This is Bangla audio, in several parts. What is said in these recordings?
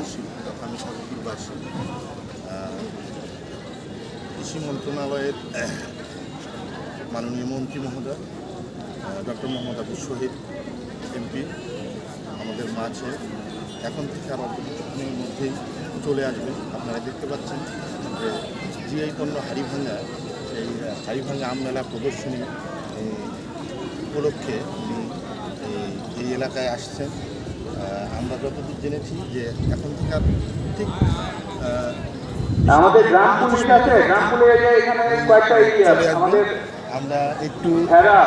শাহপুরবাসী তথা আমি শাহপুরবাসী কৃষি মন্ত্রণালয়ের মাননীয় মন্ত্রী মহোদয় ডক্টর মোহাম্মদ আবু শহীদ, এমপি, আমাদের মাঝে, এখন থেকে আর অল্প কিছুক্ষণের মধ্যেই চলে আসবেন আপনারা দেখতে পাচ্ছেন যে জিআই পণ্য হাড়িভাঙ্গা, সেই হাড়িভাঙ্গা আমমেলা প্রদর্শনী উপলক্ষে এই- এলাকায় আসছেন। আমরা যতদূর জেনেছি যে এখন থেকে ঠিক আমাদের গ্রাম পুলিশ আছে গ্রাম পুলিশ এখানে কয়েকটা এরিয়া আছে আমাদের আমরা একটু।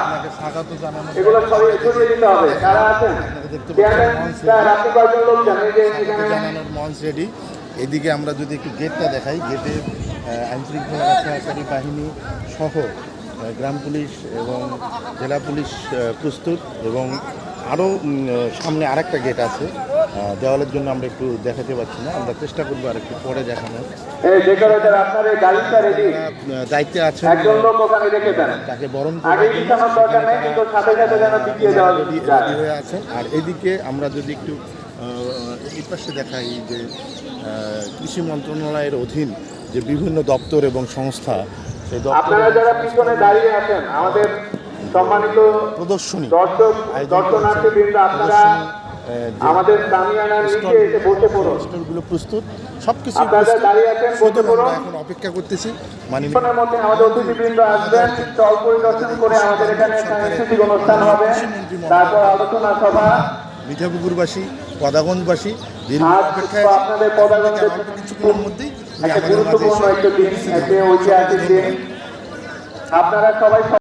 আপনাকে স্বাগত জানানো এগুলো সরিয়ে দিতে হবে। কারা আছেন? জানানোর মঞ্চ রেডি। এদিকে আমরা যদি একটু গেটটা দেখাই গেটে আইন শৃঙ্খলা রক্ষাকারী বাহিনী সহ গ্রাম পুলিশ এবং জেলা পুলিশ প্রস্তুত এবং আরও সামনে আরেকটা গেট আছে। দেওয়ালের জন্য আমরা একটু দেখাতে পারছি না। আমরা চেষ্টা করব আর একটু পরে দেখানোর। দায়িত্বে দেন। তাকে বরণ হয়ে আছেন। আর এদিকে আমরা যদি একটু এই পাশে দেখাই যে কৃষি মন্ত্রণালয়ের অধীন যে বিভিন্ন দপ্তর এবং সংস্থা সেই দপ্তর আপনারা যারা পিছনে দাঁড়িয়ে আছেন আমাদের সম্মানিত প্রদর্শনী দর্শক আয়োজন দর্শনার্থী বৃন্দ আপনারা আমাদের দামিয়ানার নিচে এসে বসে পড়ুন। স্টলগুলো প্রস্তুত সব কিছু আপনারা দাঁড়িয়ে আছেন, বসে পড়ুন। এখন অপেক্ষা করতেছি। মানে মধ্যে আমাদের অতিথিবৃন্দ আসবেন স্টল পরিদর্শন করে আমাদের এখানে সাংস্কৃতিক অনুষ্ঠান হবে। তারপর আলোচনা সভা। মিঠাপুকুরবাসী পদাগঞ্জবাসী দীর্ঘ অপেক্ষায় আপনাদের পদাগঞ্জের অল্প কিছুক্ষণের মধ্যেই উনি একটা আমাদের মাঝে গুরুত্বপূর্ণ একটা দিন একটা ঐতিহাসিক দিন। আপনারা সবাই